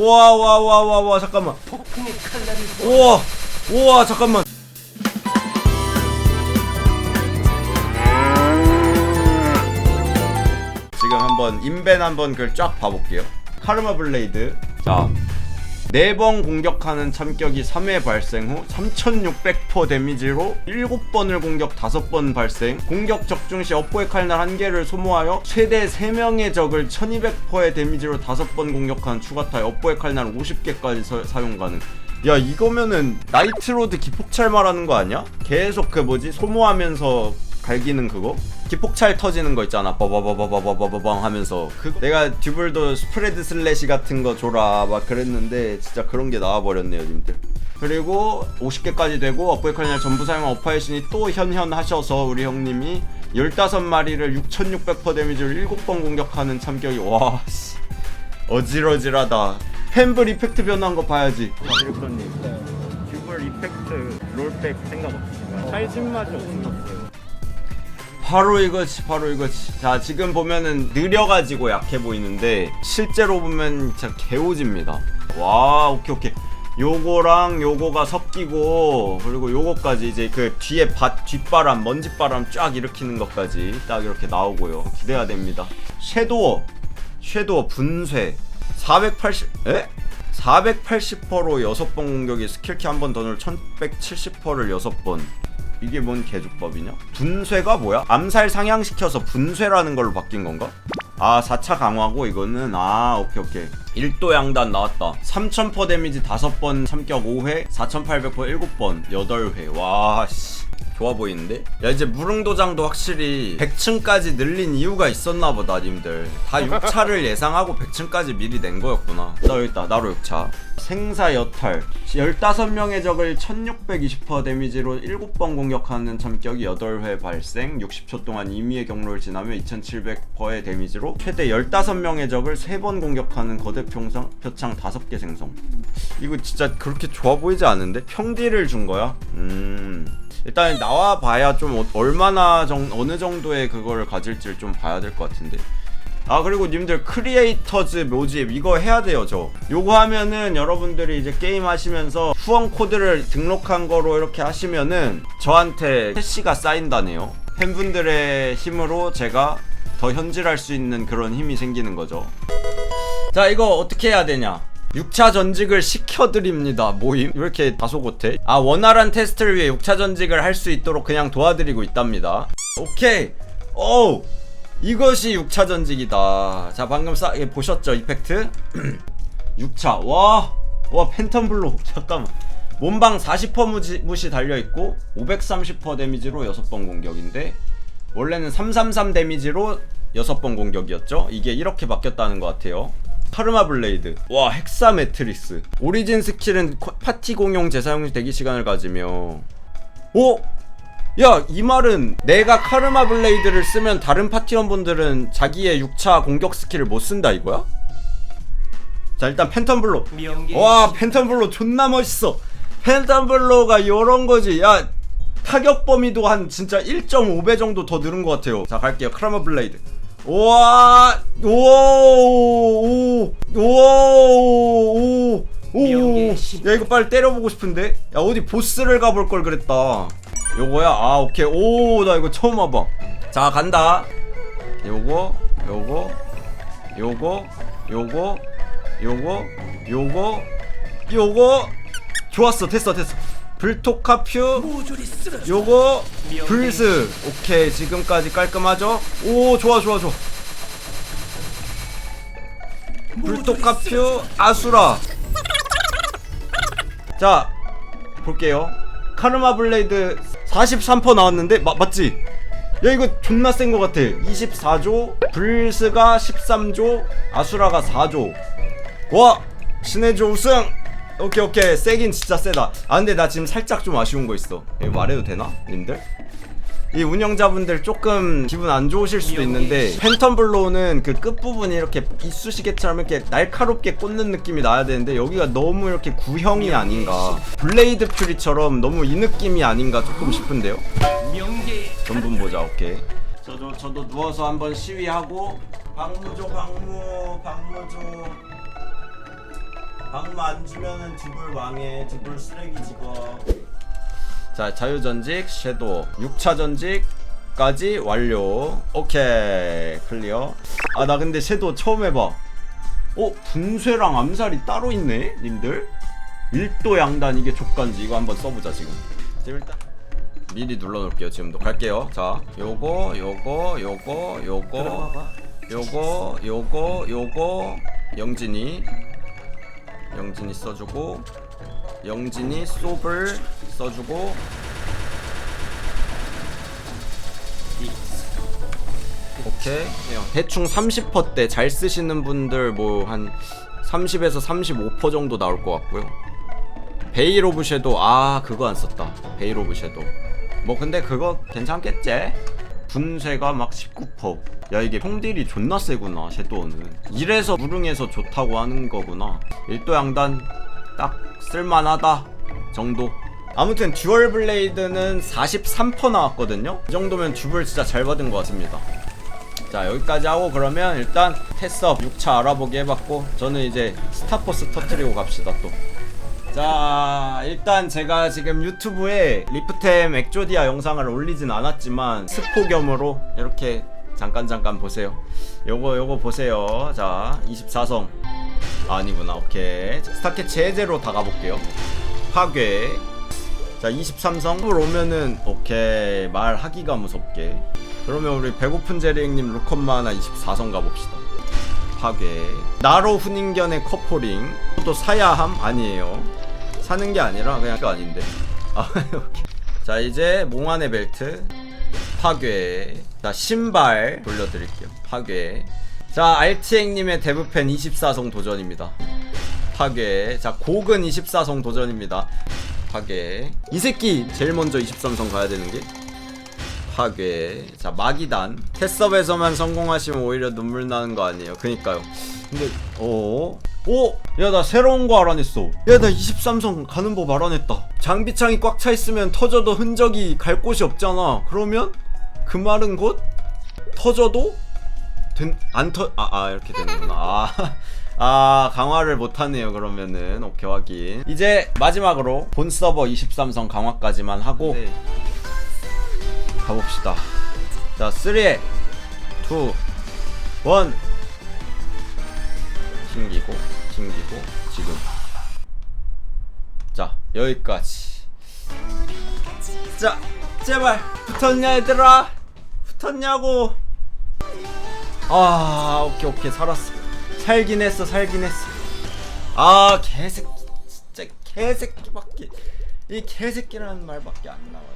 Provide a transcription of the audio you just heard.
우와 우와 우와 우와 우와 잠깐만. 우와 우와 잠깐만. 지금 한번 인벤 한번 그걸 쫙 봐볼게요. 카르마 블레이드. 자 네번 공격하는 참격이 3회 발생 후 3600% 데미지로 7번을 공격 5번 발생 공격 적중 시 업보의 칼날 1개를 소모하여 최대 3명의 적을 1200%의 데미지로 5번 공격한 추가 타입 업보의 칼날 50개까지 서- 사용 가능 야 이거면은 나이트로드 기폭찰 말하는 거 아니야? 계속 그 뭐지 소모하면서 갈기는 그거? 기폭찰 터지는 거 있잖아. 버버버버버버버벙 하면서. 그거 내가 듀블도 스프레드 슬래시 같은 거 줘라 막 그랬는데 진짜 그런 게 나와버렸네요 님들. 그리고 50개까지 되고 업보의 칼날 전부 사용한 어파이신이 또 현현 하셔서 우리 형님이 15마리를 6600% 데미지를 7번 공격하는 참격이 와 씨. 어질어질하다. 햄블 이펙트 변한 거 봐야지. 디렉터님 듀블 이펙트 롤백 생각 없으신가요? 찰진 맛이 없으셨어요 바로 이거지 바로 이거지. 자 지금 보면은 느려가지고 약해 보이는데 실제로 보면 진짜 개오집니다. 와 오케이 오케이. 요거랑 요거가 섞이고 그리고 요거까지 이제 그 뒤에 밭 뒷바람 먼지바람 쫙 일으키는 것까지 딱 이렇게 나오고요. 기대가 됩니다. 섀도워 섀도워 분쇄. 480 에? 480%로 6번 공격이 스킬키 한 번 더 넣을 1170%를 6번 이게 뭔 개죽법이냐? 분쇄가 뭐야? 암살 상향시켜서 분쇄라는 걸로 바뀐 건가? 아 4차 강화고 이거는 아 오케이 오케이 1도 양단 나왔다 3000% 데미지 5번 참격 5회 4800% 7번 8회 와씨 좋아 보이는데? 야 이제 무릉도장도 확실히 100층까지 늘린 이유가 있었나 보다 님들. 다 6차를 예상하고 100층까지 미리 낸 거였구나. 나 여기 있다. 나로 6차. 생사 여탈. 15명의 적을 1620% 데미지로 7번 공격하는 참격이 8회 발생 60초 동안 임의의 경로를 지나며 2700%의 데미지로 최대 15명의 적을 3번 공격하는 거대 평상 표창 5개 생성. 이거 진짜 그렇게 좋아 보이지 않은데? 평딜을 준 거야? 음... 일단 나와 봐야 좀 어- 얼마나 정, 어느 정도의 그걸 가질지를 좀 봐야 될 것 같은데. 아 그리고 님들 크리에이터즈 모집 이거 해야 돼요 저. 요거 하면은 여러분들이 이제 게임 하시면서 후원 코드를 등록한 거로 이렇게 하시면은 저한테 캐시가 쌓인다네요. 팬분들의 힘으로 제가 더 현질할 수 있는 그런 힘이 생기는 거죠. 자 이거 어떻게 해야 되냐 6차 전직을 시켜드립니다 모임. 왜 이렇게 다소곳해. 아 원활한 테스트를 위해 6차 전직을 할 수 있도록 그냥 도와드리고 있답니다. 오케이. 오우 이것이 6차 전직이다. 자 방금 싸 예, 보셨죠 이펙트? 6차. 와와 팬텀 블로 잠깐만. 몸방 40% 무시, 무시 달려있고 530% 데미지로 6번 공격인데 원래는 333 데미지로 6번 공격이었죠? 이게 이렇게 바뀌었다는 것 같아요 카르마 블레이드 와 헥사 매트리스 오리진 스킬은 코- 파티 공용 재사용 시 대기 시간을 가지며 오! 야, 이 말은 내가 카르마 블레이드를 쓰면 다른 파티원분들은 자기의 6차 공격 스킬을 못 쓴다 이거야? 자, 일단 팬텀 블로. 와, 팬텀 블로 존나 멋있어. 팬텀 블로가 요런 거지. 야, 타격 범위도 한 진짜 1.5배 정도 더 늘은 것 같아요. 자, 갈게요. 카르마 블레이드. 우와, 오, 오, 오, 오, 오. 야, 이거 빨리 때려보고 싶은데? 야, 어디 보스를 가볼 걸 그랬다. 요거야? 아, 오케이. 오, 나 이거 처음 와봐. 자, 간다. 요거, 요거, 요거, 요거, 요거, 요거, 요거. 좋았어, 됐어, 됐어. 불토카퓨, 요거, 불스. 오케이, 지금까지 깔끔하죠? 오, 좋아, 좋아, 좋아. 불토카퓨, 아수라. 자, 볼게요. 카르마 블레이드 43% 나왔는데 마, 맞지? 야 이거 존나 센 거 같아 24조 불스가 13조 아수라가 4조 와 신의 조 우승 오케이 오케이. 세긴 진짜 세다. 아 근데 나 지금 살짝 좀 아쉬운 거 있어. 이거 말해도 되나? 님들? 이 운영자분들 조금 기분 안 좋으실 수도 있는데 팬텀 블로우는 그 끝부분이 이렇게 이쑤시개처럼 이렇게 날카롭게 꽂는 느낌이 나야 되는데 여기가 너무 이렇게 구형이 아닌가. 블레이드 퓨리처럼 너무 이 느낌이 아닌가 조금 싶은데요? 전분 보자 오케이. 저도 저도 누워서 한번 시위하고 박무조 박무 박무조 방마 안 주면은 듀블 왕해 듀블 쓰레기 직업 자 자유전직 섀도우. 6차 전직까지 완료. 오케이. 클리어. 아 나 근데 섀도우 처음 해봐. 어? 분쇄랑 암살이 따로 있네 님들? 일도 양단 이게 족간지. 이거 한번 써보자 지금. 지금 일단 미리 눌러놓을게요 지금도. 갈게요. 자 요거 요거 요거 요거. 요거 요거 요거. 영진이 영진이 써주고 영진이 소블 써주고. 오케이. 대충 30%대 잘 쓰시는 분들 뭐 한 30에서 35% 정도 나올 것 같고요. 베일 오브 섀도우 아 그거 안 썼다. 베일 오브 섀도우 뭐 근데 그거 괜찮겠지? 분쇄가 막 19%야 이게 총딜이 존나 세구나 섀도우는. 이래서 무릉에서 좋다고 하는 거구나. 일도 양단 딱 쓸만하다 정도. 아무튼 듀얼 블레이드는 43% 나왔거든요? 이 정도면 듀블 진짜 잘 받은 것 같습니다. 자 여기까지 하고 그러면 일단 테스업 6차 알아보기 해봤고 저는 이제 스타포스 터트리고 갑시다 또 자 일단 제가 지금 유튜브에 리프템 엑조디아 영상을 올리진 않았지만 스포 겸으로 이렇게 잠깐 잠깐 보세요. 요거 요거 보세요. 자 24성. 아니구나. 오케이. 스타캐치 해제로 다 가볼게요. 파괴. 자 23성. 오면은 오케이. 말하기가 무섭게. 그러면 우리 배고픈 제리행님 루컨마 하나 24성 가봅시다. 파괴. 나로 훈인견의 커플링. 또 사야함? 아니에요 사는 게 아니라 그냥 그 아닌데. 아 오케이 자 이제 몽환의 벨트 파괴. 자 신발 돌려드릴게요. 파괴. 자 RT행님의 데브팬 24성 도전입니다. 파괴. 자 곡은 24성 도전입니다. 파괴. 이 새끼 제일 먼저 23성 가야 되는 게? 파괴. 자 마기단. 테스업에서만 성공하시면 오히려 눈물 나는 거 아니에요? 그니까요. 근데 어 오! 야 나 새로운 거 알아냈어 야 나 23성 가는 법 알아냈다 장비창이 꽉 차 있으면 터져도 흔적이 갈 곳이 없잖아 그러면 그 말은 곧 터져도 된, 안 터, 아, 아, 이렇게 되는구나. 아, 아, 강화를 못하네요, 그러면은. 오케이, 확인. 이제 마지막으로 본 서버 23성 강화까지만 하고 가봅시다. 자, 3, 2, 1. 튕기고, 튕기고, 지금. 자, 여기까지. 자, 제발, 붙었냐, 얘들아? 붙었냐고? 아 오케이 오케이 살았어 살긴 했어 살긴 했어 아 개새끼 진짜 개새끼밖에 이 개새끼라는 말밖에 안 나와요